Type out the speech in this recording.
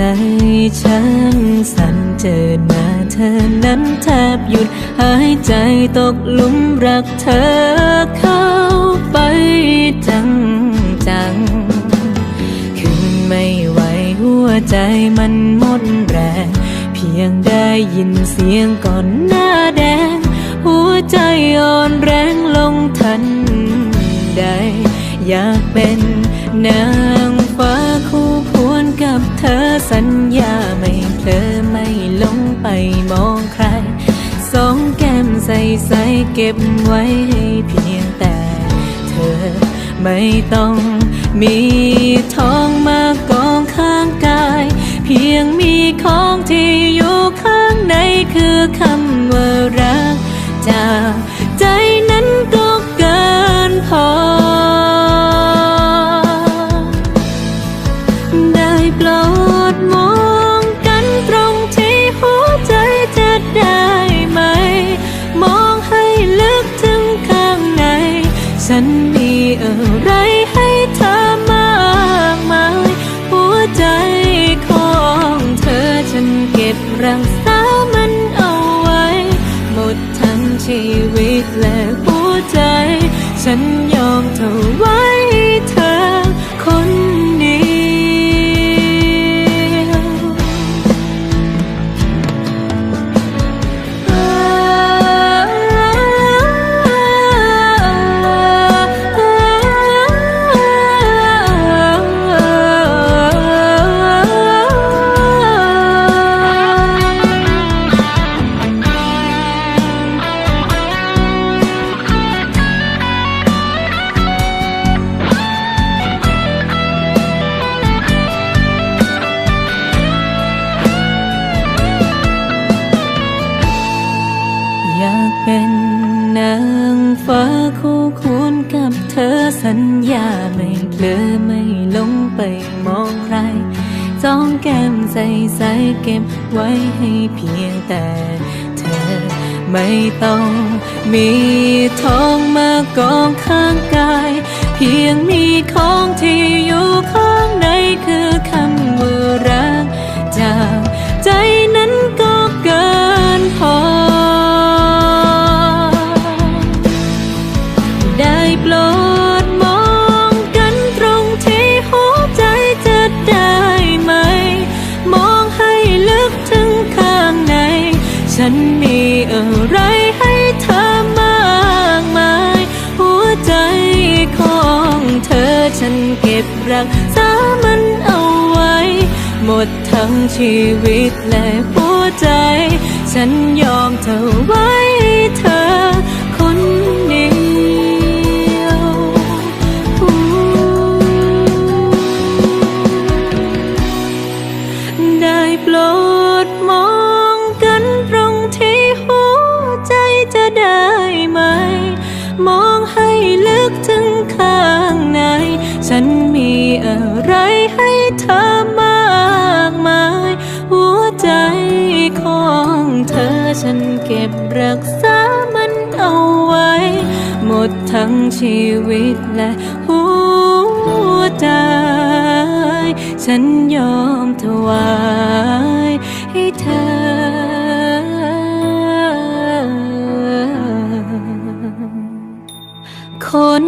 ใจฉันสั่นเจอหน้าเธอนั้นแทบหยุดหายใจตกหลุมรักเธอเข้าไปจังจังๆขึ้นไม่ไหวหัวใจมันหมดแรง เพียงได้ยินเสียงก่อนหน้าแดง หัวใจอ่อนแรงล เก็บไว้ให้เพียงแต่เธอไม่ต้องมีทองมากองข้างกาย เพียงมีของที่อยู่ข้างในคือคำว่ารักจาก ฉันยอมเท่า เป็นนางฟ้าคู่ควรกับเธอสัญญาไม่เพลอไม่ลงไปมองใครจ้องแก้มใสใสเก็บไว้ให้เพียงแต่เธอ ไม่ต้องมีทองมากองข้างกาย เพียงมีของที่อยู่ข้างในคือคำว่ารัก รักษามันเอาไว้ หมดทั้งชีวิตและหัวใจ ฉันยอมเธอไว้เธอคนเดียวได้โปรดมองกันตรงที่หัวใจจะได้ไหม มองให้ลึกถึงข้ง ฉันมีอะไรให้เธอมากมาย หัวใจของเธอฉันเก็บรักษามันเอาไว้ หมดทั้งชีวิตและหัวใจ ฉันยอมถวายให้เธอคน